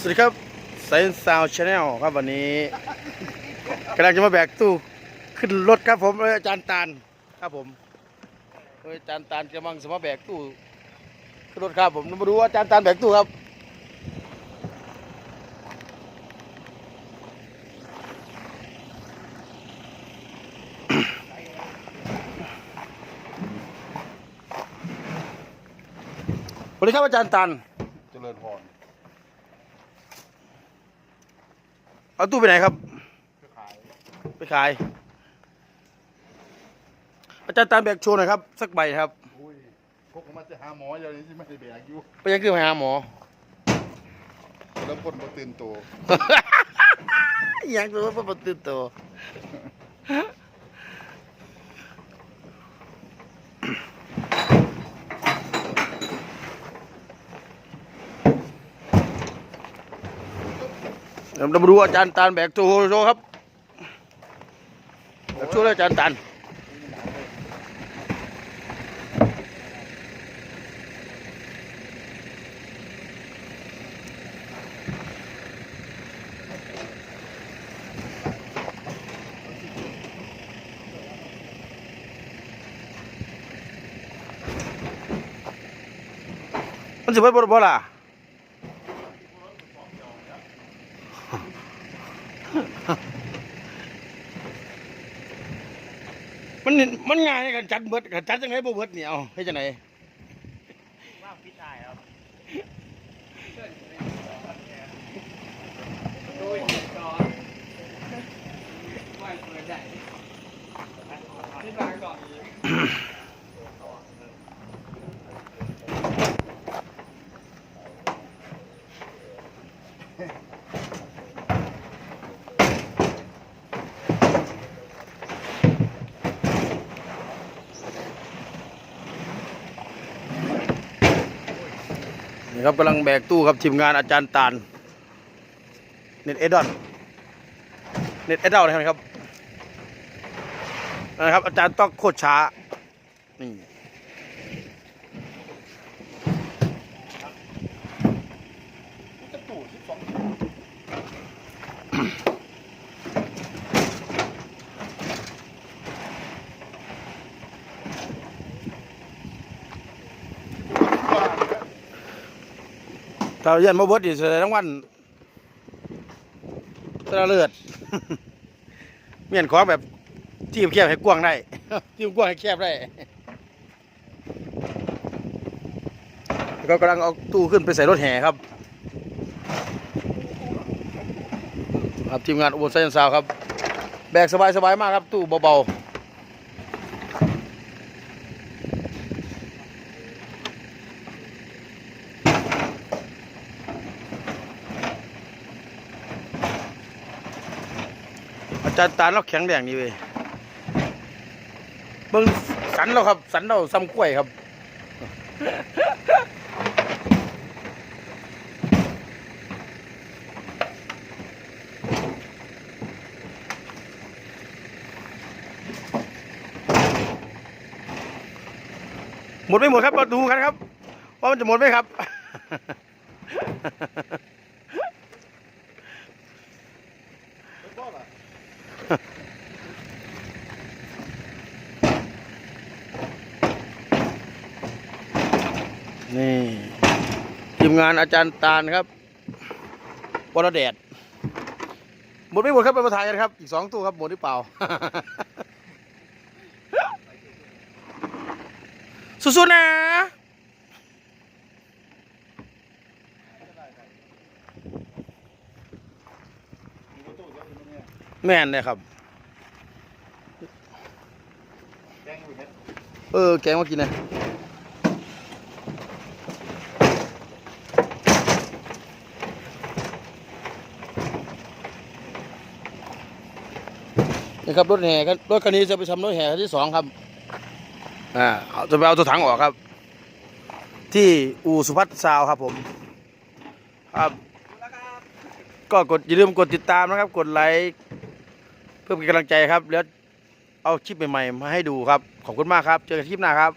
สวัสดีครับไซน์ซาวชาแนลครับวันนี้กำลังจะมาแบกตู้ขึ้นรถครับผมอาจารย์ตาลครับผมอาจารย์ตาลกำลังจะมาแบกตู้ขึ้นรถครับผมมาดูว่าอาจารย์ตาลแบกตู้ครับสวัสดีครับอาจารย์ตาลเจริญพร เอาตู้ไปไหนครับเพื่อขายไปขาย อาจารย์ตามแบกโชว์หน่อยครับ สักใบครับอุ้ยพวกผมมาจะหาหมออย่างนี้ที่ไม่ได้แบกอยู่ไปยังคือไปหาหมอแล้วคนมาตื่นตัวอยังตัวว่าตื่นตัว เรามาดูอาจารย์ตาลแบกโชว์โชครับแบกโชว์เลยอาจารย์ตาลมันสิเบิดบ่บ่ล่ะ มันมันง่ายกันจัดเบิดกันจัดจังไงบ่เบิดเนี่ยเอาเฮ็ดจังไดว่าพิษได้ครับดูอีกก่อนว่าเปิดได้ที่บางก่อน นี่ครับกำลังแบกตู้ครับทีมงานอาจารย์ตาลเน็ตเอดอนเน็ตเอดอนนะครับนะครับ อาจารย์ต้องโคตรช้านี่ ถ้าเยันมาเบิดอีกแสดงวันตะเลือด เมียนของแบบที่แคบให้กว้างได้ ที่กว้างให้แคบได้แล้วก็กำลังเอาตู้ขึ้นไปใส่รถแห่ครับ ครับทีมงานอุบลไซน์ซาวครับ แบกสบายๆมากครับ ตู้เบาๆ จารย์ตาเราแข็งแรงนี่เว้ยเบิ่งสันเราครับ สันเราซ้ำกล้วยครับหมดไม่หมดครับมาดูกันครับ ว่ามันจะหมดไหมครับ นี่ ทีมงานอาจารย์ตาลครับวรเดชหมดไม่หมดครับไปประทานกันครับ อีกสองตู้ครับ หมดหรือเปล่า สู้ๆนะ มีประตูเยอะอยู่เนี่ย แม่นเลยครับแกงอยู่เฮ็ดเออ แกงมากินนะนี่ครับรถแห่รถคันนี้จะไปทำรถแห่คันที่สองครับ อ่าเอาจะไปเอาตัวถังออกครับ ที่อู่สุพัฒน์ซาวครับผม ครับ ก็กดอย่าลืมกดติดตามนะครับ กดไลค์ เพื่อเป็นกำลังใจครับแล้วเอาคลิปใหม่ๆมาให้ดูครับ ขอบคุณมากครับ เจอกันคลิปหน้าครับ